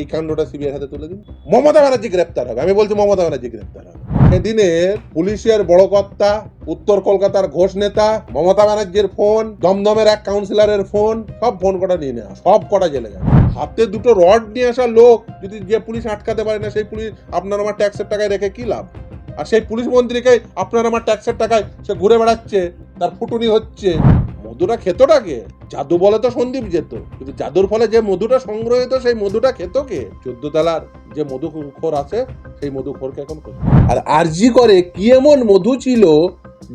এই কাণ্ডটা সিবিআই হাতে তুলে দিন। মমতা ব্যানার্জি গ্রেপ্তার হবে। আমি বলছি মমতা ব্যানার্জি গ্রেপ্তার হবে। সেদিনে পুলিশের বড় কর্তা, উত্তর কলকাতার ঘোষ নেতা, মমতা ব্যানার্জির ফোন, দমদমের এক কাউন্সিলরের ফোন, সব ফোন কটা নিয়ে নেওয়া। সব কটা জেলে যাবে। হাতে দুটো রড নিয়ে আসা লোক, যদি যে পুলিশ আটকাতে পারে না, সেই পুলিশ আপনার আমার ট্যাক্সের টাকায় রেখে কি লাভ? আর সেই পুলিশ মন্ত্রীকে আপনার আমার ট্যাক্সের টাকায় সে ঘুরে বেড়াচ্ছে, তার ফুটুনি হচ্ছে মধুটা খেতটা কে জাদু বলে তো সন্দীপ যেত। কিন্তু জাদুর ফলে যে মধুটা সংগ্রহিত, সেই মধুটা খেত কে চোদ্দ তালার যে মধুখোর আছে, সেই মধুখোরকে এখন। আর আরজি করে কি এমন মধু ছিল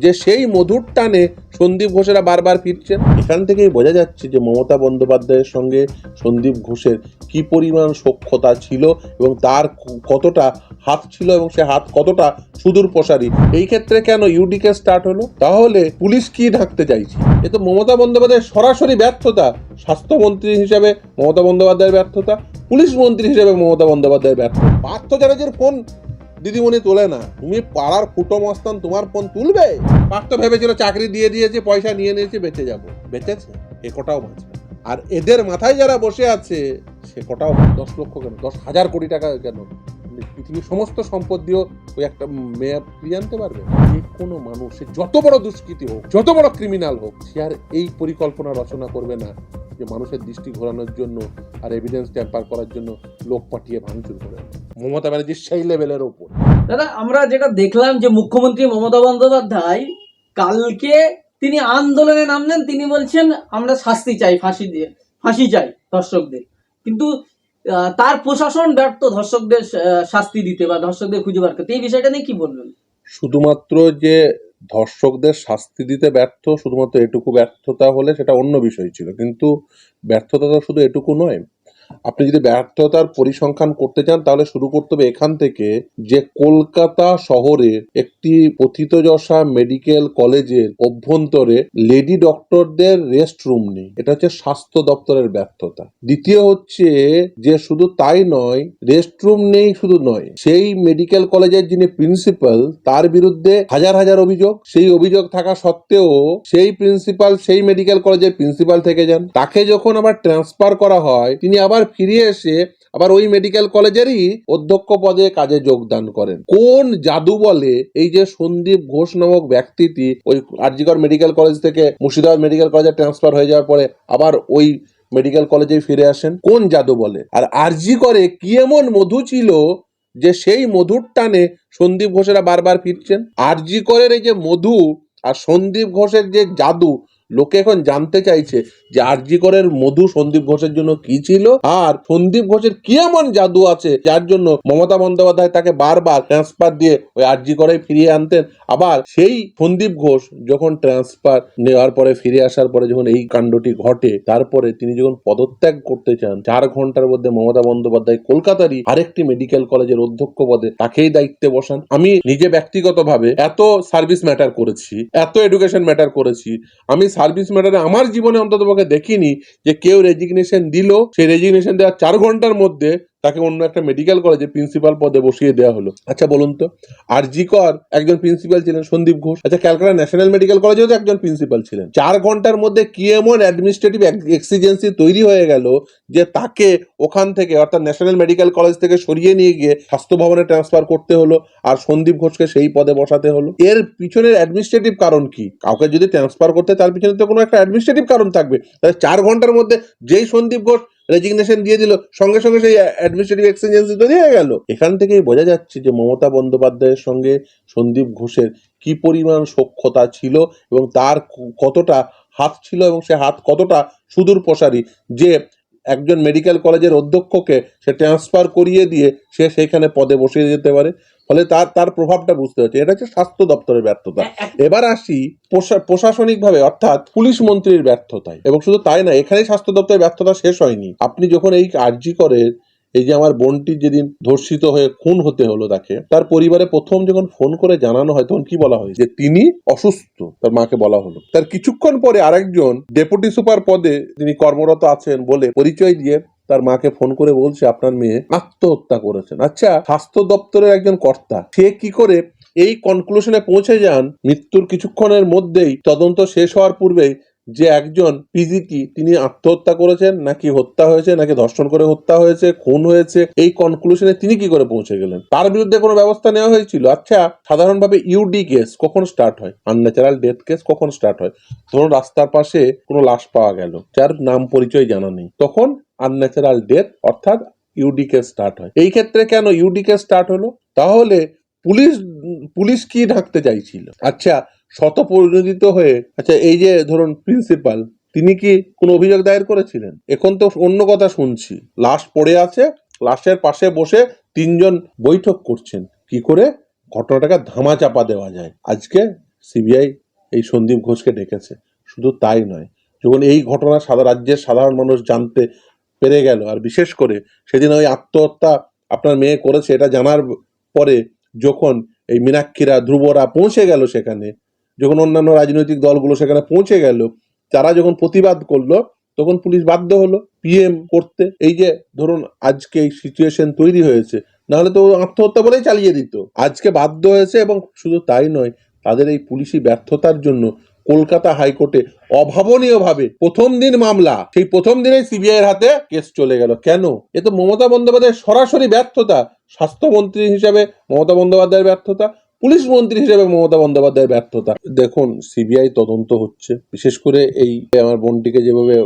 যে সেই মধুর টানে সন্দীপ ঘোষেরা বারবার ফিরছেন এখান থেকেই বোঝা যাচ্ছে যে মমতা বন্দ্যোপাধ্যায়ের সঙ্গে সন্দীপ ঘোষের কি পরিমাণ সক্ষতা ছিল এবং তার কতটা হাত ছিল এবং সে হাত কতটা সুদূর প্রসারী? এই ক্ষেত্রে কেন ইউডিকে স্টার্ট হলো? তাহলে পুলিশ কি ঢাকতে চাইছে? এ তো মমতা বন্দ্যোপাধ্যায়ের সরাসরি ব্যর্থতা। স্বাস্থ্যমন্ত্রী হিসেবে মমতা বন্দ্যোপাধ্যায়ের ব্যর্থতা, পুলিশ মন্ত্রী হিসেবে মমতা বন্দ্যোপাধ্যায়ের ব্যর্থতা। পার্থ চ্যাটার্জির ফোন দিদিমণি তোলে না। তুমি পাড়ার ফুটো মস্তান তোমার ফোন তুলবে? পার্থ ভেবেছিল চাকরি দিয়ে দিয়েছে, পয়সা নিয়ে নিয়েছে, বেঁচে যাব। বেঁচেছে, এ কটাও বাঁচবে আর এদের মাথায় যারা বসে আছে, সে কটাও দশ লক্ষ কেন? দশ হাজার কোটি টাকা কেন? পৃথিবীর সমস্ত সম্পদ দিয়েও ওই একটা মেয়ে ফিরিয়ে আনতে পারবে? যে কোনো মানুষ যত বড় দুষ্কৃতি হোক, যত বড় ক্রিমিনাল হোক, সে আর এই পরিকল্পনা রচনা করবে না যে মানুষের দৃষ্টি ঘোরানোর জন্য আর এভিডেন্স ট্যাম্পার করার জন্য লোক পাঠিয়ে ভাঙচুর করে মমতা ব্যানার্জি সেই লেভেলের ওপর। দাদা, আমরা যেটা দেখলাম যে মুখ্যমন্ত্রী মমতা বন্দ্যোপাধ্যায় কালকে তিনি আন্দোলনে নামলেন, তিনি বলছেন, আমরা শাস্তি চাই, ফাঁসি দিয়ে, ফাঁসি চাই দর্শকদের। কিন্তু তার প্রশাসন ব্যর্থ ধর্ষকদের শাস্তি দিতে বা ধর্ষকদের খুঁজে বার করতে। এই বিষয়টা নিয়ে কি বলবেন? শুধুমাত্র যে ধর্ষকদের শাস্তি দিতে ব্যর্থ, শুধুমাত্র এটুকু ব্যর্থতা হলে সেটা অন্য বিষয় ছিল। কিন্তু ব্যর্থতা তো শুধু এটুকু নয় আপনি যদি ব্যর্থতার পরিসংখ্যান করতে চান, তাহলে শুরু করতে হবে এখান থেকে যে কলকাতা শহরে একটি পথিতযশা মেডিকেল কলেজের অভ্যন্তরে লেডি ডক্টরদের রেস্ট রুম নেই। এটা হচ্ছে স্বাস্থ্য দপ্তরের ব্যর্থতা। দ্বিতীয় হচ্ছে যে শুধু তাই নয় রেস্ট রুম নেই শুধু নয়, সেই মেডিকেল কলেজের যিনি প্রিন্সিপাল, তার বিরুদ্ধে হাজার হাজার অভিযোগ। সেই অভিযোগ থাকা সত্ত্বেও সেই প্রিন্সিপাল, সেই মেডিকেল কলেজের প্রিন্সিপাল থেকে যান। তাকে যখন আবার ট্রান্সফার করা হয়, তিনি আবার ফিরে এসে আবার ওই মেডিকেল কলেজেরই অধ্যক্ষ পদে কাজে যোগদান করেন। কোন জাদু বলে এই যে সন্দীপ ঘোষ নামক ব্যক্তিটি ওই আরজিকর মেডিকেল কলেজ থেকে মুর্শিদাবাদ মেডিকেল কলেজে ট্রান্সফার হয়ে যাওয়ার পরে আবার ওই মেডিকেল কলেজে ফিরে আসেন? কোন জাদু বলে? আর আরজি করে কি এমন মধু ছিল যে সেই মধুর টানে সন্দীপ ঘোষেরা বারবার ফিরছেন? আরজি করের এই যে মধু আর সন্দীপ ঘোষের যে জাদু লোকে এখন জানতে চাইছে যে আরজি করের মধু সন্দীপ ঘোষের জন্য কি ছিল? আর সন্দীপ ঘোষের কি এমন জাদু আছে যার জন্য মমতা বন্দ্যোপাধ্যায় তাকে বারবার ট্রান্সফার দিয়ে ওই আরজি করে ফিরিয়ে আনতেন? আবার সেই সন্দীপ ঘোষ যখন ট্রান্সফার নেওয়ার পরে, ফিরে আসার পরে যখন এই কাণ্ডটি ঘটে, তারপরে তিনি যখন পদত্যাগ করতে চান, চার ঘণ্টার মধ্যে মমতা বন্দ্যোপাধ্যায় কলকাতারই আরেকটি মেডিকেল কলেজের অধ্যক্ষ পদে তাকেই দায়িত্বে বসান। আমি নিজে ব্যক্তিগতভাবে এত সার্ভিস ম্যাটার করেছি, এত এডুকেশন ম্যাটার করেছি, আমি সার্ভিস ম্যাটারে আমার জীবনে অন্তত দেখিনি যে কেউ রেজিগনেশন দিল। সেই রেজিগনেশন দেওয়ার চার ঘণ্টার মধ্যে তাকে অন্য একটা মেডিকেল কলেজে প্রিন্সিপাল পদে বসিয়ে দেওয়া হলো। আচ্ছা বলুন তো আর জিকর একজন প্রিন্সিপাল ছিলেন, সন্দীপ ঘোষ। আচ্ছা ক্যালকাটা ন্যাশনাল মেডিকেল কলেজেও তো একজন প্রিন্সিপাল ছিলেন। চার ঘণ্টার মধ্যে কি এমন অ্যাডমিনিস্ট্রেটিভ এক্সিজেন্সি তৈরি হয়ে গেল যে তাকে ওখান থেকে, অর্থাৎ ন্যাশনাল মেডিকেল কলেজ থেকে সরিয়ে নিয়ে গিয়ে স্বাস্থ্য ভবনে ট্রান্সফার করতে হলো আর সন্দীপ ঘোষকে সেই পদে বসাতে হলো। এর পিছনের অ্যাডমিনিস্ট্রেটিভ কারণ কি? কাউকে যদি ট্রান্সফার করতে, তার পিছনে তো কোনো একটা অ্যাডমিনিস্ট্রেটিভ কারণ থাকবে। তাহলে চার ঘণ্টার মধ্যে যেই সন্দীপ ঘোষ রেজিগনেশন দিয়ে দিল। সঙ্গে সঙ্গে সেই অ্যাডমিনিস্ট্রেটিভ এক্সচেঞ্জেন্সি তৈরি হয়ে গেল। এখান থেকেই বোঝা যাচ্ছে যে মমতা বন্দ্যোপাধ্যায়ের সঙ্গে সন্দীপ ঘোষের কি পরিমাণ সক্ষতা ছিল এবং তার কতটা হাত ছিল এবং সে হাত কতটা সুদূর প্রসারী যে একজন মেডিকেল কলেজের অধ্যক্ষকে সে ট্রান্সফার করিয়ে দিয়ে সে সেইখানে পদে বসিয়ে যেতে পারে। ফলে তার তার প্রভাবটা বুঝতে হচ্ছে এটা হচ্ছে স্বাস্থ্য দপ্তরের ব্যর্থতা। এবার আসি প্রশা- প্রশাসনিকভাবে অর্থাৎ পুলিশ মন্ত্রীর ব্যর্থতায়। এবং শুধু তাই না এখানেই স্বাস্থ্য দপ্তরের ব্যর্থতা শেষ হয়নি। আপনি যখন এই আর্জি করে এই যে আমার বোনটি যেদিন ধর্ষিত হয়ে খুন হতে হলো তাকে তার পরিবারে প্রথম যখন ফোন করে জানানো হয় তখন কি বলা হয়? যে তিনি অসুস্থ তার মাকে বলা হলো। তার কিছুক্ষণ পরে আরেকজন ডেপুটি সুপার পদে তিনি কর্মরত আছেন বলে পরিচয় দিয়ে তার মাকে ফোন করে বলছে, আপনার মেয়ে আত্মহত্যা করেছেন। আচ্ছা স্বাস্থ্য দপ্তরের একজন কর্তা, সে কি করে এই কনক্লুশনে পৌঁছে যান? মৃত্যুর কিছুক্ষণের মধ্যেই তদন্ত শেষ হওয়ার পূর্বেই যে একজন পিজিটি তিনি আত্মহত্যা করেছেন, নাকি হত্যা হয়েছে, নাকি ধর্ষণ করে হত্যা হয়েছে, খুন হয়েছে, এই কনক্লুশনে তিনি কি করে পৌঁছে গেলেন? তার বিরুদ্ধে কোনো ব্যবস্থা নেওয়া হয়েছিল? আচ্ছা সাধারণভাবে ইউডি কেস কখন স্টার্ট হয়? আনন্যাচারাল ডেথ কেস কখন স্টার্ট হয়? ধরুন রাস্তার পাশে কোনো লাশ পাওয়া গেল, যার নাম পরিচয় জানা নেই, তখন আনন্যাচারাল ডেথ অর্থাৎ ইউডি কেস স্টার্ট হয়। এই ক্ষেত্রে কেন ইউডি কেস স্টার্ট হলো? তাহলে পুলিশ পুলিশ কি ঢাকতে চাইছিল? আচ্ছা শত পরিণত হয়ে আচ্ছা এই যে ধরুন প্রিন্সিপাল তিনি কি কোনো অভিযোগ দায়ের করেছিলেন? এখন তো অন্য কথা শুনছি। লাশ পড়ে আছে, লাশের পাশে বসে তিনজন বৈঠক করছেন। কি করে? ঘটনাটাকে ধামাচাপা দেওয়া যায়। আজকে সিবিআই এই সন্দীপ ঘোষকে ডেকেছে। শুধু তাই নয়, যখন এই ঘটনা সারা রাজ্যের সাধারণ মানুষ জানতে পেরে গেল, আর বিশেষ করে সেদিন ওই আত্মহত্যা আপনার মেয়ে করেছে, এটা জানার পরে যখন এই মীনাক্ষীরা, ধ্রুবরা পৌঁছে গেল সেখানে যখন অন্যান্য রাজনৈতিক দলগুলো সেখানে পৌঁছে গেল, তারা যখন প্রতিবাদ করল, তখন পুলিশ বাধ্য হলো পিএম করতে। এই যে ধরুন আজকে এই সিচুয়েশন তৈরি হয়েছে, নাহলে তো আত্মহত্যা বলেই চালিয়ে দিত। আজকে বাধ্য হয়েছে এবং শুধু তাই নয়, তাদের এই পুলিশি ব্যর্থতার জন্য কলকাতা হাইকোর্টে অভাবনীয়ভাবে প্রথম দিন মামলা, সেই প্রথম দিনেই সিবিআই এর হাতে কেস চলে গেল। কেন? এ তো মমতা বন্দ্যোপাধ্যায়ের সরাসরি ব্যর্থতা, স্বাস্থ্যমন্ত্রী হিসাবে মমতা বন্দ্যোপাধ্যায়ের ব্যর্থতা পুলিশ মন্ত্রী হিসেবে মমতা বন্দ্যোপাধ্যায়ের ব্যর্থতা। দেখুন, সিবিআই তদন্ত হচ্ছে। বিশেষ করে এই আমার বোনটিকে যেভাবে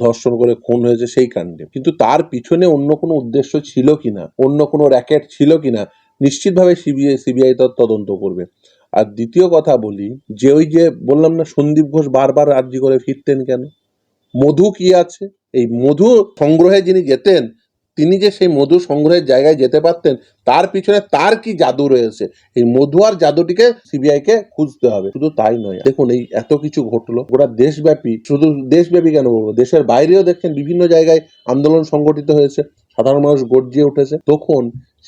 ধর্ষণ করে খুন হয়েছে সেই কাণ্ডে। কিন্তু তার পিছনে অন্য কোনো উদ্দেশ্য ছিল কিনা, অন্য কোনো র্যাকেট ছিল কিনা, নিশ্চিতভাবে সিবিআই সিবিআই তার তদন্ত করবে। আর দ্বিতীয় কথা বলি, যে ওই যে বললাম না, সন্দীপ ঘোষ বারবার আর্জি করে ফিরতেন কেন? মধু কি আছে? এই মধু সংগ্রহে যিনি যেতেন তিনি যে সেই মধু সংগ্রহের জায়গায় যেতে পারতেন, তার পিছনে তার কি জাদু রয়েছে? এই মধু আর জাদুটিকে সিবিআই কে খুঁজতে হবে। শুধু তাই নয়, দেখুন এই এত কিছু ঘটলো, গোটা দেশব্যাপী, শুধু দেশব্যাপী কেন বলব? দেশের বাইরেও দেখছেন বিভিন্ন জায়গায় আন্দোলন সংগঠিত হয়েছে। সাধারণ মানুষ গর্জিয়ে উঠেছে। তখন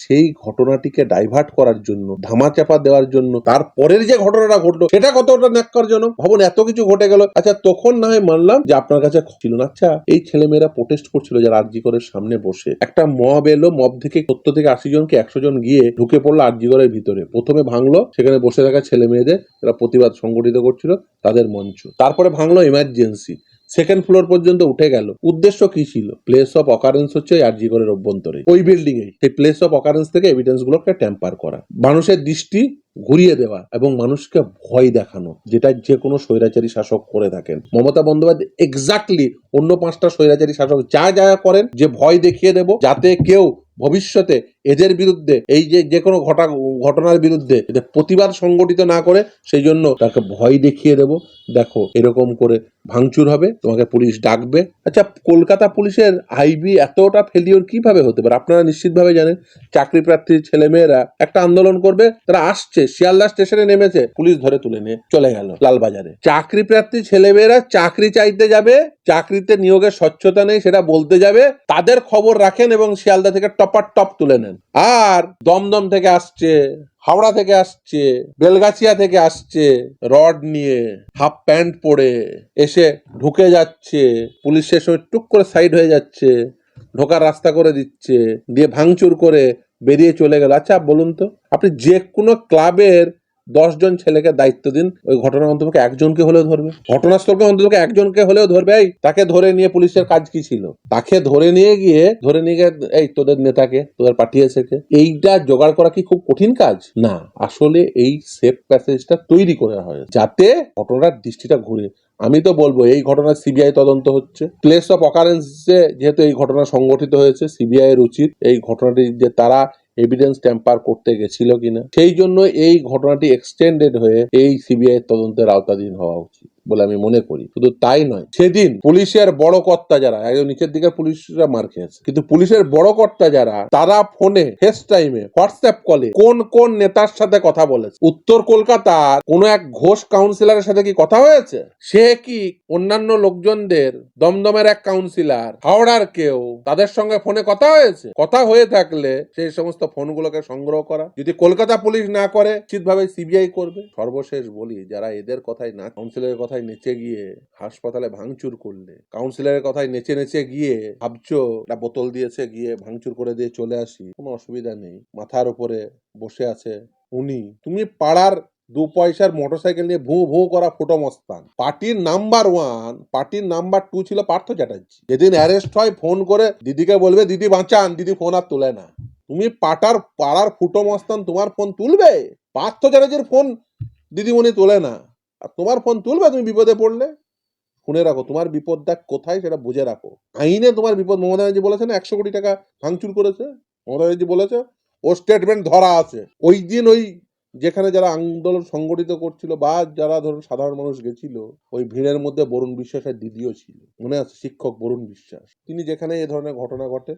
সেই ঘটনাটিকে ডাইভার্ট করার জন্য, ধামাচাপা দেওয়ার জন্য তারপরের যে ঘটনাটা ঘটলো, সেটা কতটা ন্যাক্কারজনক? ভাবুন, এত কিছু ঘটে গেল। আচ্ছা তখন না হয় মানলাম যে আপনার কাছে ছিল না। আচ্ছা এই ছেলেমেয়েরা প্রোটেস্ট করছিল যারা আরজিকরের সামনে বসে। একটা মব এলো মব থেকে সত্তর থেকে আশি জনকে একশো জন গিয়ে ঢুকে পড়ল আরজিকরের ভিতরে। প্রথমে ভাঙলো, সেখানে বসে থাকা ছেলে মেয়েদের প্রতিবাদ সংগঠিত করছিল, তাদের মঞ্চ। তারপরে ভাঙলো এমার্জেন্সি সেকেন্ড ফ্লোর পর্যন্ত উঠে গেল। উদ্দেশ্য কি ছিল? প্লেস অফ অকারেন্স হচ্ছে আরজিকরের অভ্যন্তরে। ওই বিল্ডিং এ সেই প্লেস অফ অকারেন্স থেকে এভিডেন্স গুলোকে ট্যাম্পার করা। মানুষের দৃষ্টি ঘুরিয়ে দেওয়া এবং মানুষকে ভয় দেখানো, যেটা যে কোনো স্বৈরাচারী শাসক করে থাকেন। মমতা বন্দ্যোপাধ্যায় এক্স্যাক্টলি অন্য পাঁচটা স্বৈরাচারী শাসক যা যা করেন, যে ভয় দেখিয়ে দেব, যাতে কেউ ভবিষ্যতে এদের বিরুদ্ধে, এই যে যে কোনো ঘটা, ঘটনার বিরুদ্ধে প্রতিবাদ সংগঠিত না করে, সেই জন্য তাকে ভয় দেখিয়ে দেব। দেখো, এরকম করে ভাঙচুর হবে, তোমাকে পুলিশ ডাকবে। আচ্ছা কলকাতা পুলিশের আইবি এতটা ফেলিওর কীভাবে হতে পারে? আপনারা নিশ্চিতভাবে জানেন চাকরি প্রার্থীর ছেলেমেয়েরা একটা আন্দোলন করবে, তারা আসছে, শিয়ালদা স্টেশনে নেমেছে, পুলিশ ধরে তুলে নিয়ে চলে গেল লালবাজারে। চাকরি প্রার্থী ছেলেমেয়েরা চাকরি চাইতে যাবে, চাকরিতে নিয়োগের স্বচ্ছতা নেই, সেটা বলতে যাবে, তাদের খবর রাখেন এবং শিয়ালদা থেকে টপার টপ তুলে নেন। আর দমদম থেকে আসছে, হাওড়া থেকে আসছে, বেলগাছিয়া থেকে আসছে, রড নিয়ে হাফ প্যান্ট পরে এসে ঢুকে যাচ্ছে, পুলিশ স্টেশনে টুক করে সাইড হয়ে যাচ্ছে, ঢোকার রাস্তা করে দিচ্ছে, দিয়ে ভাঙচুর করে বেরিয়ে চলে গেল। আচ্ছা বলুন তো, আপনি যে কোনো ক্লাবের দশজন ছেলেকে দায়িত্ব দিন, ওই ঘটনার অন্তত একজনকে হলেও ধরবে। ঘটনাস্থলকে অন্তত একজনকে হলেও ধরবে। এই, তাকে ধরে নিয়ে পুলিশের কাজ কি ছিল? তাকে ধরে নিয়ে গিয়ে, ধরে নিয়ে গিয়ে, এই তোদের নেতাকে, তোদের পাঠিয়েছে কে এইটা জোগাড় করা কি খুব কঠিন কাজ? না, আসলে এই সেফ প্যাসেজটা তৈরি করা হয় যাতে ঘটনার দৃষ্টিটা ঘুরে। আমি তো বলব, এই ঘটনা সিবিআই তদন্ত হচ্ছে। প্লেস অফ অকারেন্সে যেহেতু এই ঘটনা সংগঠিত হয়েছে সিবিআই এর উচিত এই ঘটনাটি যে তারা এভিডেন্স ট্যাম্পার করতে গেছিল কিনা, সেই জন্য এই ঘটনাটি এক্সটেন্ডেড হয়ে এই সিবিআই তদন্তের আওতাধীন হওয়া উচিত। বলে আমি মনে করি। শুধু তাই নয়, সেদিন পুলিশের বড় কর্তা যারা, একদম নিচের দিকে পুলিশরা মার খেয়েছে, কিন্তু পুলিশের বড় কর্তা যারা, তারা ফোনে ফেস টাইমে হোয়াটসঅ্যাপ কলে কোন কোন নেতার সাথে কথা বলেছে? উত্তর কলকাতার কোন এক ঘোষ কাউন্সিলরের সাথে কি কথা হয়েছে? সে কি অন্যান্য লোকজনদের দমদমের এক কাউন্সিলর হাওড়ার কেউ, তাদের সঙ্গে ফোনে কথা হয়েছে? কথা হয়ে থাকলে সেই সমস্ত ফোনগুলোকে সংগ্রহ করা। যদি কলকাতা পুলিশ না করে, নিশ্চিতভাবে সিবিআই করবে। সর্বশেষ বলি, যারা এদের কথাই না কাউন্সিলরের কথায় নেচে গিয়ে হাসপাতালে ভাঙচুর করলে। কাউন্সিলরের কথায় নেচে নেচে গিয়ে ভাবছ, একটা বোতল দিয়েছে, গিয়ে ভাঙচুর করে দিয়ে চলে আসি। কোনো অসুবিধা নেই। মাথার উপরে বসে আছে উনি। তুমি পাড়ার দু পয়সার মোটরসাইকেল নিয়ে ভু ভু করা ফুটো মস্তান। পার্টির নাম্বার ওয়ান, পার্টির নাম্বার টু ছিল পার্থ চ্যাটার্জি। যেদিন অ্যারেস্ট হয় ফোন করে দিদিকে বলবে, দিদি, বাঁচান, দিদি ফোন আর তুলে না। তুমি পাটার, পাড়ার ফুটো মস্তান তোমার ফোন তুলবে? পার্থ চ্যাটার্জির ফোন দিদিমণি তোলে না। আর তোমার ফোন তুলবে তুমি বিপদে পড়লে। শুনে রাখো, তোমার বিপদ দেখ কোথায় সেটা বুঝে রাখো। আইনে তোমার বিপদ, মমতা ব্যানার্জি বলেছে না একশো কোটি টাকা ভাঙচুর করেছে। মমতা ব্যানার্জি বলেছে, ও স্টেটমেন্ট ধরা আছে। ওই দিন ওই যেখানে যারা আন্দোলন সংগঠিত করছিল বা যারা ধরুন সাধারণ মানুষ গেছিল, ওই ভিড়ের মধ্যে বরুণ বিশ্বাসের দিদিও ছিল। মনে আছে শিক্ষক বরুণ বিশ্বাস। তিনি যেখানে এ ধরনের ঘটনা ঘটে,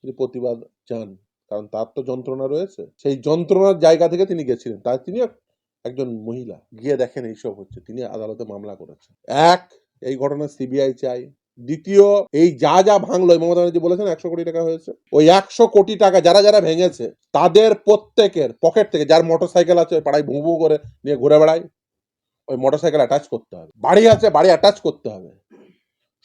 তিনি প্রতিবাদ চান। কারণ তার তো যন্ত্রণা রয়েছে। সেই যন্ত্রণার জায়গা থেকে তিনি গেছিলেন। তাই তিনি একজন মহিলা গিয়ে দেখেন এইসব হচ্ছে, তিনি আদালতে মামলা করেছেন। এক, এই ঘটনা সিবিআই চাই। দ্বিতীয়, এই যা যা ভাঙলো মমতা ব্যানার্জি বলেছেন একশো কোটি টাকা হয়েছে। ওই একশো কোটি টাকা যারা যারা ভেঙেছে, তাদের প্রত্যেকের পকেট থেকে, যার মোটর সাইকেল আছে পাড়ায় ভু ভু করে নিয়ে ঘুরে বেড়ায়, ওই মোটর সাইকেল অ্যাটাচ করতে হবে। বাড়ি আছে, বাড়ি অ্যাটাচ করতে হবে।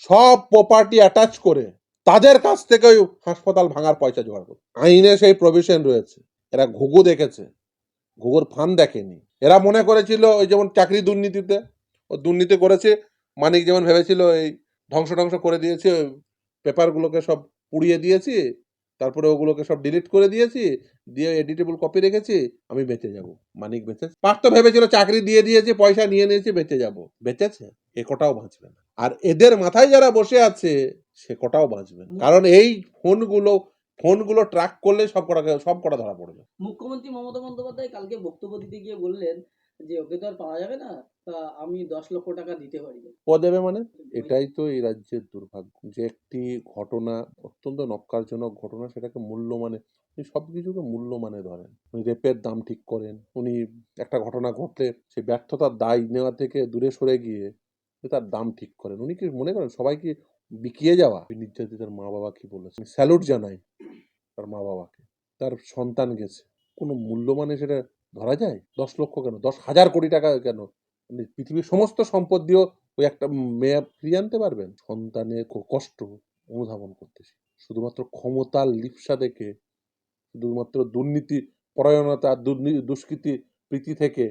সব প্রপার্টি অ্যাটাচ করে তাদের কাছ থেকে ওই হাসপাতাল ভাঙার পয়সা জোগাড় করতে আইনে সেই প্রভিশন রয়েছে। এরা ঘুঘু দেখেছে। ঘুঘুর ফান দেখেনি। এরা মনে করেছিল ওই যেমন চাকরি দুর্নীতিতে ও দুর্নীতি করেছে মানিক যেমন ভেবেছিল এই ধ্বংস টংস করে দিয়েছে পেপারগুলোকে সব পুড়িয়ে দিয়েছি তারপরে ওগুলোকে সব ডিলিট করে দিয়েছি দিয়ে এডিটেবল কপি রেখেছি আমি বেঁচে যাব। মানিক বেঁচে পার্থ ভেবেছিল চাকরি দিয়ে দিয়েছি পয়সা নিয়ে নিয়েছি বেঁচে যাব। বেঁচেছে এ কটাও বাঁচবে না। আর এদের মাথায় যারা বসে আছে সে কটাও বাঁচবে না। কারণ এই ফোনগুলো ফোনগুলো ট্র্যাক করলে সব কটা সব কটা ধরা পড়বে। মুখ্যমন্ত্রী মমতা বন্দ্যোপাধ্যায় কালকে বক্তব্য দিতে গিয়ে বললেন যে ওকে তো আর পাওয়া যাবে না তা আমি দশ লক্ষ টাকা দিতে পারি। ও দেবে মানে? এটাই তো এই রাজ্যের দুর্ভাগ্য যে একটি ঘটনা অত্যন্ত নক্কারজনক ঘটনা সেটাকে মূল্য মানে উনি সব কিছুকে মূল্য মানে ধরেন। উনি রেপের দাম ঠিক করেন উনি একটা ঘটনা ঘটলে সে ব্যর্থতার দায় নেওয়া থেকে দূরে সরে গিয়ে তার দাম ঠিক করেন। উনি কি মনে করেন সবাই কি বিকিয়ে যাওয়া। নির্যাতিতার মা বাবা কি বলেছে স্যালুট জানাই তার মা বাবাকে। তার সন্তান গেছে। কোনো মূল্য মানে সেটা ধরা যায়? দশ লক্ষ কেন? দশ হাজার কোটি টাকা কেন? আপনি পৃথিবীর সমস্ত সম্পদ দিয়েও ওই একটা মেয়ে ফিরিয়ে আনতে পারবেন? সন্তানের কষ্ট অনুধাবন করতেছি। শুধুমাত্র ক্ষমতার লিপসা দেখে, শুধুমাত্র দুর্নীতি পরায়ণতা দুষ্কৃতি প্রীতি থেকে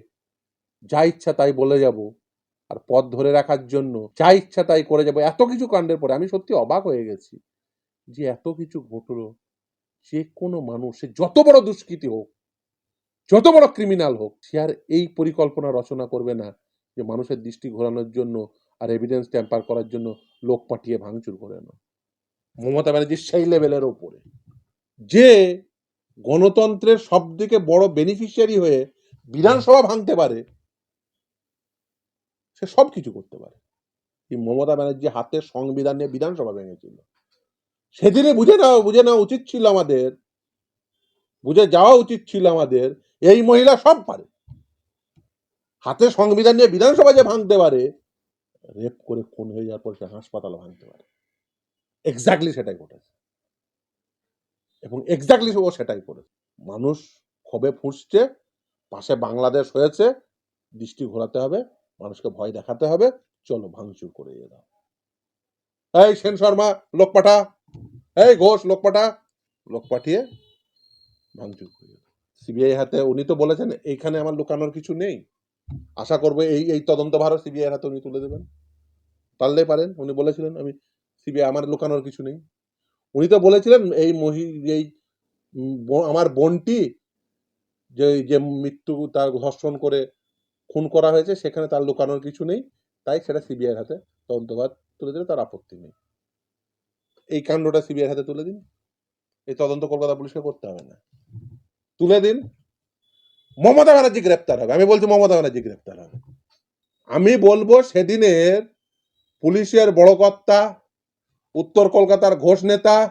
যা ইচ্ছা তাই বলে যাব। আর পথ ধরে রাখার জন্য যা ইচ্ছা তাই করে যাব। এত কিছু কাণ্ডের পরে আমি সত্যি অবাক হয়ে গেছি যে এত কিছু ঘটলো। যে কোনো মানুষ, সে যত বড় দুষ্কৃতি হোক, যত বড় ক্রিমিনাল হোক, সে আর এই পরিকল্পনা রচনা করবে না যে মানুষের দৃষ্টি ঘোরানোর জন্য আর এভিডেন্স ট্যাম্পার করার জন্য লোক পাঠিয়ে ভাঙচুর করে না মমতা ব্যানার্জি সেই লেভেলের ওপরে। যে গণতন্ত্রের সব থেকে বড় বেনিফিশিয়ারি হয়ে বিধানসভা ভাঙতে পারে সে সব কিছু করতে পারে। এই মমতা ব্যানার্জি হাতে সংবিধান নিয়ে বিধানসভা ভেঙেছিল। সেদিনে বুঝে নেওয়া বুঝে নেওয়া উচিত ছিল আমাদের, বুঝে যাওয়া উচিত ছিল আমাদের, এই মহিলা সব পারে। হাতে সংবিধান নিয়ে বিধানসভা যে ভাঙতে পারে, রেপ করে খুন হয়ে যাওয়ার পর সে হাসপাতাল ভাঙতে পারে। এক্স্যাক্টলি সেটাই ঘটেছে। এবং এক্স্যাক্টলি ও সেটাই করেছে। মানুষ ক্ষোভে ফুঁসছে, পাশে বাংলাদেশ হয়েছে, দৃষ্টি ঘোরাতে হবে। মানুষকে ভয় দেখাতে হবে। চলো ভাঙচুর করে দাও। এই সেন শর্মা লোক পাঠা এই ঘোষ লোক পাঠা লোক পাঠিয়ে ভাঙচুর করে সিবিআই হাতে উনি তো বলেছেন, এইখানে আমার লুকানোর কিছু নেই। আশা করব এই এই তদন্ত ভারত সিবিআই হাতে উনি তুলে দেবেন। পারলে পারেন, উনি বলেছিলেন, আমি, সিবিআই আমার লুকানোর কিছু নেই। উনি তো বলেছিলেন, এই মহি, এই আমার বোনটি যে যে মৃত্যু, তার ধর্ষণ করে খুন করা হয়েছে, সেখানে তার লুকানোর কিছু নেই। তাই সেটা সিবিআই হাতে তদন্তভার তুলে দিলে তার আপত্তি নেই। এই কাণ্ডটা সিবিআই হাতে তুলে দিন। এই তদন্ত কলকাতা পুলিশকে করতে হবে না। তুলে দিন। মমতা ব্যানার্জি গ্রেপ্তার হবে। আমি বলছি মমতা ব্যানার্জি গ্রেপ্তার হবে। আমি বলব সেদিনের পুলিশের বড় কর্তা, উত্তর কলকাতার ঘোষ নেতা,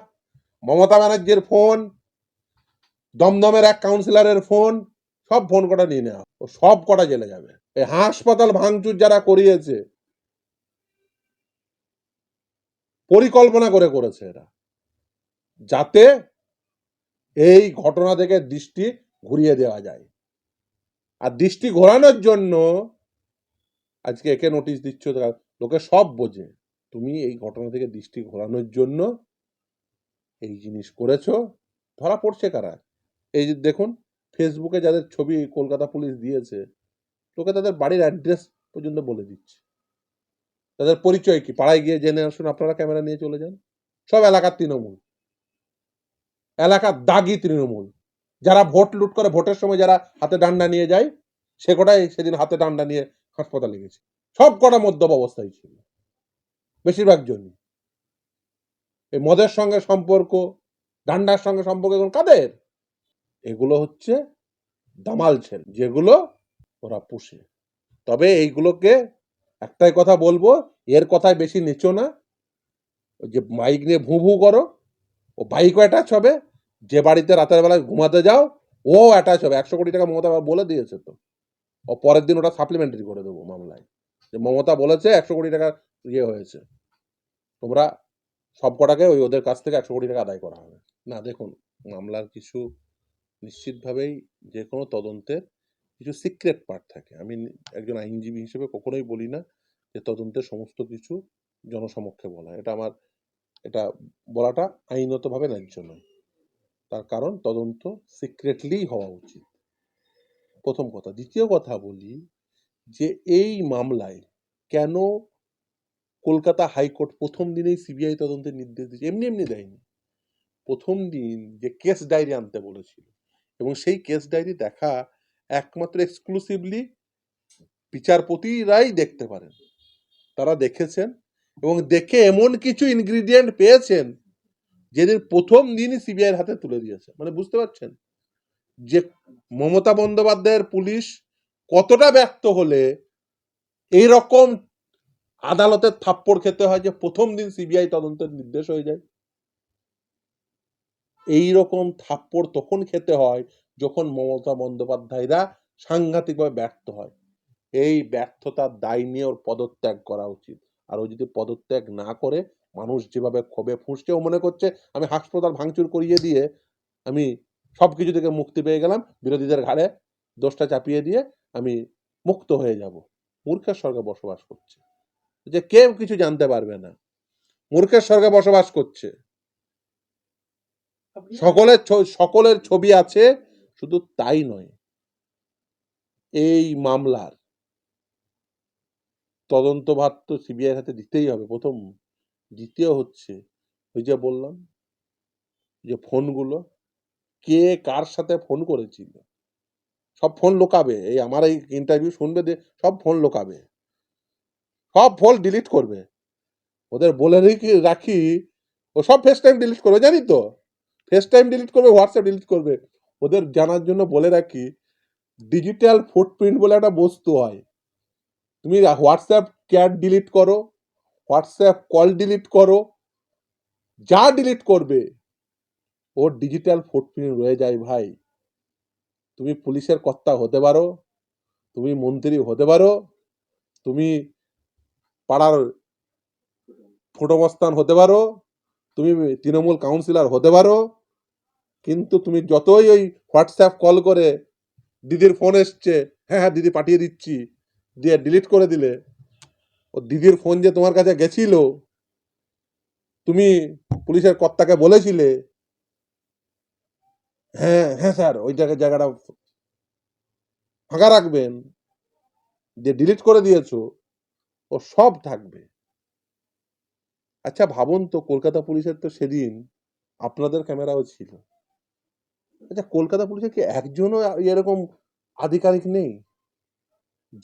মমতা ব্যানার্জির ফোন, দমদমের এক কাউন্সিলরের ফোন সব ফোন কটা নিয়ে নেওয়া। ও সব কটা জেলে যাবে। এই হাসপাতাল ভাঙচুর যারা করিয়েছে, পরিকল্পনা করে করেছে এরা। যাতে এই ঘটনা থেকে দৃষ্টি ঘুরিয়ে দেওয়া যায়। আর দৃষ্টি ঘোরানোর জন্য আজকে একে নোটিশ দিচ্ছ লোকে সব বোঝে। তুমি এই ঘটনা থেকে দৃষ্টি ঘোরানোর জন্য এই জিনিস করেছ। ধরা পড়ছে কারা? এই যে দেখুন ফেসবুকে যাদের ছবি কলকাতা পুলিশ দিয়েছে, তোকে তাদের বাড়ির অ্যাড্রেস পর্যন্ত বলে দিচ্ছে। তাদের পরিচয় কি? পাড়ায় গিয়ে জেনে আসুন আপনারা ক্যামেরা নিয়ে চলে যান। সব এলাকার তৃণমূল। এলাকার দাগি তৃণমূল। যারা ভোট লুট করে, ভোটের সময় যারা হাতে ডান্ডা নিয়ে যায়, সে কটাই সেদিন হাতে ডান্ডা নিয়ে হাসপাতালে গেছে। সব কটা মদ্যপ অবস্থায় ছিল। বেশিরভাগ জনই এই মদের সঙ্গে সম্পর্ক, ডান্ডার সঙ্গে সম্পর্ক, এগুলো কাদের? এগুলো হচ্ছে দামাল ছেলে, যেগুলো ওরা পুষে। তবে এইগুলোকে একটাই কথা বলব, এর কথায় বেশি নেচো না। যে বাইক নিয়ে ভু ভু করো, ও বাইকও অ্যাটাচ হবে, যে বাড়িতে রাতের বেলায় ঘুমাতে যাও, ও অ্যাটাচ হবে। একশো কোটি টাকা মমতা বলে দিয়েছে তো। ও পরের দিন ওটা সাপ্লিমেন্টারি করে দেবো মামলায়। যে মমতা বলেছে একশো কোটি টাকা ইয়ে হয়েছে। তোমরা সব কটাকে ওই ওদের কাছ থেকে একশো কোটি টাকা আদায় করা হবে। না, দেখুন, মামলার কিছু নিশ্চিতভাবেই যে কোনো তদন্তের কিছু সিক্রেট পার্ট থাকে। আমি একজন আইনজীবী হিসেবে কখনোই বলি না যে তদন্তের সমস্ত কিছু জনসমক্ষে বলা এটা আমার, এটা বলাটা আইনতভাবে ন্যায্য নয়। তার কারণ তদন্ত সিক্রেটলি হওয়া উচিত। প্রথম কথা। দ্বিতীয় কথা বলি যে এই মামলায় কেন কলকাতা হাইকোর্ট প্রথম দিনেই সিবিআই তদন্তের নির্দেশ দিয়েছে? এমনি এমনি দেয়নি। প্রথম দিন যে কেস ডায়েরি আনতে বলেছিল এবং সেই কেস ডায়েরি দেখা একমাত্র এক্সক্লুসিভলি বিচারপতিরাই দেখতে পারেন। তারা দেখেছেন এবং দেখে এমন কিছু ইনগ্রিডিয়েন্ট পেয়েছেন যেদিন প্রথম দিনই সিবিআইয়ের হাতে তুলে দিয়েছে। মানে বুঝতে পারছেন? যে মমতা বন্দ্যোপাধ্যায়ের পুলিশ কতটা ব্যর্থ হলে এই রকম আদালতের থাপ্পড় খেতে হয় যে প্রথম দিন সিবিআই তদন্তের নির্দেশ হয়ে যায়। এই রকম থাপ্পড় তখন খেতে হয় যখন মমতা বন্দ্যোপাধ্যায়রা সাংঘাতিকভাবে ব্যর্থ হয়। এই ব্যর্থতার দায় নিয়ে ওর পদত্যাগ করা উচিত। আর ও যদি পদত্যাগ না করে, মানুষ যেভাবে ক্ষোভে ফুঁসছে, ও মনে করছে, আমি হাসপাতাল ভাঙচুর করিয়ে দিয়ে আমি সব কিছু থেকে মুক্তি পেয়ে গেলাম, বিরোধীদের ঘাড়ে দোষটা চাপিয়ে দিয়ে আমি মুক্ত হয়ে যাব। মূর্খের স্বর্গে বসবাস করছে। যে কেউ কিছু জানতে পারবে না। মূর্খের স্বর্গে বসবাস করছে। সকলের সকলের ছবি আছে, শুধু তাই নয়। এই মামলার তদন্তভার তো সিবিআই হাতে দিতেই হবে। প্রথম, দ্বিতীয় হচ্ছে, ওই যে বললাম যে ফোনগুলো, কে কার সাথে ফোন করেছিল? সব ফোন লোকাবে। এই আমার এই ইন্টারভিউ শুনবে সব ফোন লোকাবে। সব ফোন ডিলিট করবে। ওদের বলে রেখে রাখি, ও সব ফেস টাইম ডিলিট করবে, জানি তো। ফেস টাইম ডিলিট করবে হোয়াটসঅ্যাপ ডিলিট করবে। ওদের জানার জন্য বলে রাখি ডিজিটাল ফুটপ্রিন্ট বলে একটা বস্তু হয়। তুমি হোয়াটসঅ্যাপ চ্যাট ডিলিট করো হোয়াটসঅ্যাপ কল ডিলিট করো, যা ডিলিট করবে, ওর ডিজিটাল ফুটপ্রিন্ট রয়ে যায় ভাই। তুমি পুলিশের কর্তা হতে পারো, তুমি মন্ত্রী হতে পারো, তুমি পাড়ার ফটোমস্তান হতে পারো, তুমি তৃণমূল কাউন্সিলর হতে পারো কিন্তু তুমি যতই ওই হোয়াটসঅ্যাপ কল করে দিদির ফোন এসছে হ্যাঁ হ্যাঁ দিদি পাঠিয়ে দিচ্ছি, দিয়ে ডিলিট করে দিলে, ও দিদির ফোন যে তোমার কাছে গেছিল, তুমি পুলিশের কর্তাকে বলেছিলে? হ্যাঁ হ্যাঁ স্যার, ওই জায়গায়, জায়গাটা ফাঁকা রাখবেন যে ডিলিট করে দিয়েছ, ও সব থাকবে। আচ্ছা ভাবুন তো, কলকাতা পুলিশের তো সেদিন আপনাদের ক্যামেরাও ছিল। আচ্ছা কলকাতা পুলিশের কি একজনও এরকম আধিকারিক নেই?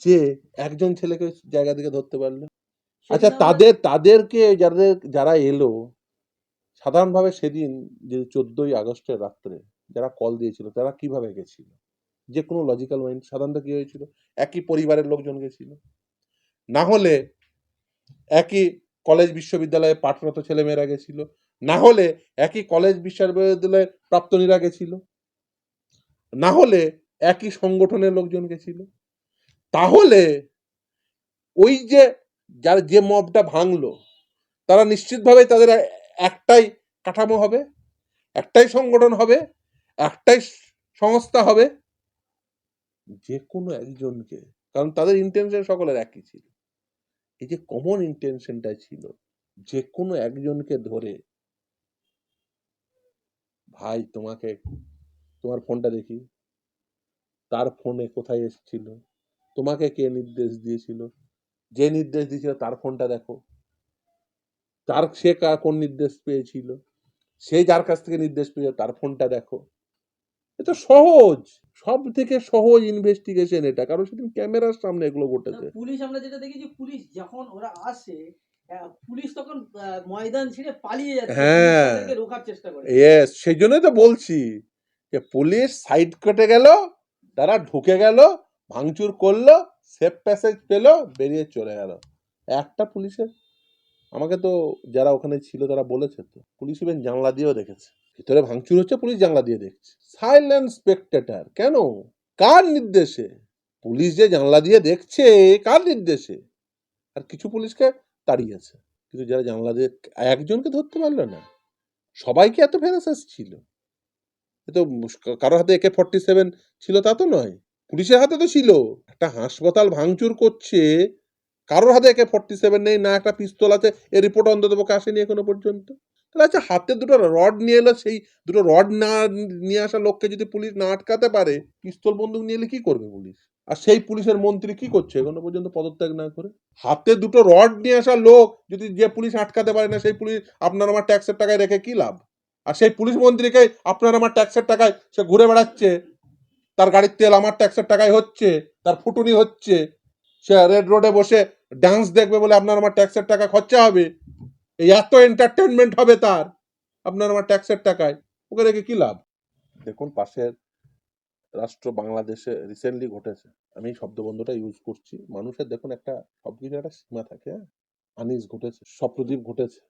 যে একজন ছেলেকে জায়গা থেকে ধরতে পারল? আচ্ছা তাদের তাদেরকে যাদের যারা এলো সাধারণভাবে সেদিন যে চোদ্দই আগস্টের রাত্রে যারা কল দিয়েছিল তারা কীভাবে গেছিল? যে কোনো লজিক্যাল মাইন্ড সাধারণত কি হয়েছিল? একই পরিবারের লোকজন গেছিল? না হলে একই কলেজ বিশ্ববিদ্যালয়ে পাঠরত ছেলেমেয়েরা গেছিল? না হলে একই কলেজ বিশ্ববিদ্যালয়ের প্রাক্তনীরা গেছিল। না হলে একই সংগঠনের লোকজন গেছিল। তাহলে ওই যে যার যে মবটা ভাঙলো, তারা নিশ্চিতভাবে তাদের একটাই কাঠামো হবে, একটাই সংগঠন হবে, একটাই সংস্থা হবে, যে কোনো একজনকে, কারণ তাদের ইন্টেনশন সকলের একই ছিল। এই যে কমন ইন্টেনশনটা ছিল, যে কোনো একজনকে ধরে ভাই, তোমাকে, তোমার ফোনটা দেখি। তার ফোনে কোথায় এসেছিল? তোমাকে কে নির্দেশ দিয়েছিল? যে নির্দেশ দিয়েছিল তার ফোনটা দেখো। তার, সে কোন নির্দেশ পেয়েছিল? সে যার কাছ থেকে নির্দেশ পেয়েছিল তার ফোনটা দেখো। এটা সহজ, সব থেকে সহজ ইনভেস্টিগেশন এটা। কারণ সেদিন ক্যামেরার সামনে এগুলো ঘটেছে। পুলিশ, আমরা যেটা দেখেছি, পুলিশ যখন ওরা আসে পুলিশ তখন ময়দান ছেড়ে পালিয়ে যাচ্ছে। হ্যাঁ। রোখার চেষ্টা করে। ইয়েস সেই জন্যই তো বলছি যে পুলিশ সাইড কেটে গেল তারা ঢুকে গেল ভাঙচুর করল সেফ প্যাসেজ পেল বেরিয়ে চলে গেল। একটা পুলিশের আমাকে তো যারা ওখানে ছিল তারা বলেছে তো পুলিশ ইভেন জানলা দিয়েও দেখেছে। ভিতরে ভাঙচুর হচ্ছে পুলিশ জানলা দিয়ে দেখছে। সাইলেন্ট স্পেকটেটার কেন? কার নির্দেশে? পুলিশ যে জানলা দিয়ে দেখছে কার নির্দেশে? আর কিছু পুলিশকে তাড়িয়েছে কিন্তু যারা জানলা দিয়ে একজনকে ধরতে পারল না, সবাইকে এত ফেরাসাস ছিল এ তো কারোর হাতে একে ফর্টি সেভেন ছিল তা তো নয়, পুলিশের হাতে তো ছিল। একটা হাসপাতাল ভাঙচুর করছে, কারোর হাতে একে ফর্টি সেভেন নেই, না একটা পিস্তল আছে এর রিপোর্ট অন্তত পক্ষে আসেনি এখনও পর্যন্ত। তাহলে আচ্ছা হাতে দুটো রড নিয়ে এলো, সেই দুটো রড না, নিয়ে আসা লোককে যদি পুলিশ না আটকাতে পারে, পিস্তল বন্দুক নিয়ে এলে কি করবে পুলিশ? আর সেই পুলিশের মন্ত্রী কি করছে? এখনও পর্যন্ত পদত্যাগ না করে? হাতে দুটো রড নিয়ে আসা লোক, যদি যে পুলিশ আটকাতে পারে না, সেই পুলিশ আপনার আমার ট্যাক্সের টাকায় রেখে কি লাভ? আর সেই পুলিশ মন্ত্রীকে আপনার আমার ট্যাক্সের টাকায় সে ঘুরে বেড়াচ্ছে, তার গাড়ির তেল আমার ট্যাক্সের টাকায় হচ্ছে, তার ফুটুনি হচ্ছে, সে রেড রোডে বসে ডান্স দেখবে বলে আপনার আমার ট্যাক্সের টাকা খরচা হবে। এই এত এন্টারটেনমেন্ট হবে তার, আপনার আমার ট্যাক্সের টাকায়, ওকে রেখে কি লাভ? দেখুন, পাশের রাষ্ট্র বাংলাদেশে রিসেন্টলি ঘটেছে। আমি শব্দবন্ধটা ইউজ করছি। মানুষের দেখুন একটা সবকিছু একটা সীমা থাকে হ্যাঁ? আনিস ঘটেছে সপ্রদীপ ঘটেছে,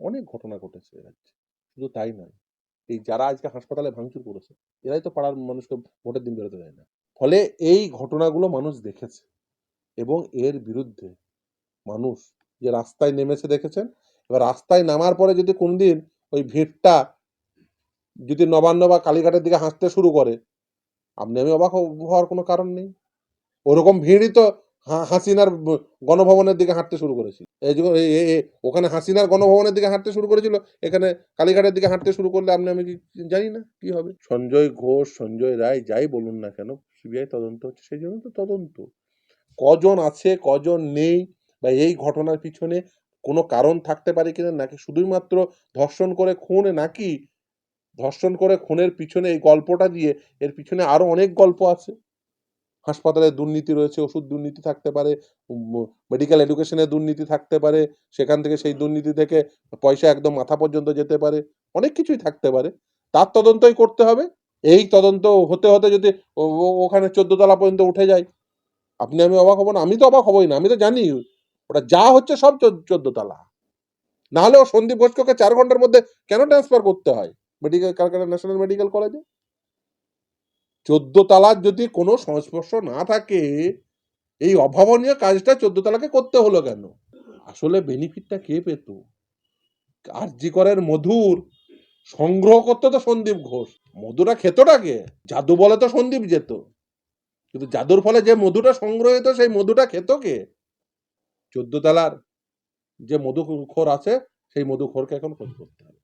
অনেক ঘটনা ঘটেছে। শুধু তাই নয়, এই যারা আজকে হাসপাতালে ভাঙচুর করেছে, এরাই তো পাড়ার মানুষকে ভোটের দিন বেরোতে দেয় না। ফলে এই ঘটনাগুলো মানুষ দেখেছে এবং এর বিরুদ্ধে মানুষ যে রাস্তায় নেমেছে দেখেছেন, এবার রাস্তায় নামার পরে যদি কোনদিন ওই ভিড়টা যদি নবান্ন বা কালীঘাটের দিকে হাসতে শুরু করে আপনি আমি অবাক হওয়ার কোনো কারণ নেই। ওরকম ভিড়ই তো হাসিনার গণভবনের দিকে হাঁটতে শুরু করেছিল। এই ওখানে হাসিনার গণভবনের দিকে হাঁটতে শুরু করেছিল। এখানে কালীঘাটের দিকে হাঁটতে শুরু করলে আপনি আমি জানি না কি হবে। সঞ্জয় ঘোষ, সঞ্জয় রায় যাই বলুন না কেন, সিবিআই তদন্ত হচ্ছে, সেই জন্য তো তদন্ত। কজন আছে, কজন নেই, বা এই ঘটনার পিছনে কোনো কারণ থাকতে পারে কিনা, নাকি শুধুই মাত্র ধর্ষণ করে খুন, নাকি ধর্ষণ করে খুনের পিছনে এই গল্পটা দিয়ে এর পিছনে আরও অনেক গল্প আছে। হাসপাতালে দুর্নীতি রয়েছে, ওষুধ দুর্নীতি থাকতে পারে মেডিকেল এডুকেশনে দুর্নীতি থাকতে পারে, সেখান থেকে সেই দুর্নীতি থেকে পয়সা একদম মাথা পর্যন্ত যেতে পারে, অনেক কিছুই থাকতে পারে। তার তদন্তই করতে হবে। এই তদন্ত হতে হতে যদি ওখানে তলা পর্যন্ত উঠে যায়, আপনি আমি অবাক হব না, আমি তো অবাক হবই না, আমি তো জানি ওটা যা হচ্ছে সব চোদ্দ তলা। না হলে ও সন্দীপ ঘোষকে চার ঘণ্টার মধ্যে কেন ট্রান্সফার করতে হয়? মেডিকেল কালকাটা ন্যাশনাল মেডিকেল কলেজে চোদ্দ তলার যদি কোনো সংস্পর্শ না থাকে, এই অভাবনীয় কাজটা চোদ্দ তলাকে করতে হলো কেন? আসলে বেনিফিটটা কে পেত? কার্যিকরের মধুর সংগ্রহ করতো তো সন্দীপ ঘোষ। মধুটা খেতটাকে জাদু বলে তো সন্দীপ যেত। কিন্তু জাদুর ফলে যে মধুটা সংগ্রহ হতো সেই মধুটা খেত কে চোদ্দ তলার যে মধুখোর আছে, সেই মধুখোরকে এখন খোঁজ করতে হবে।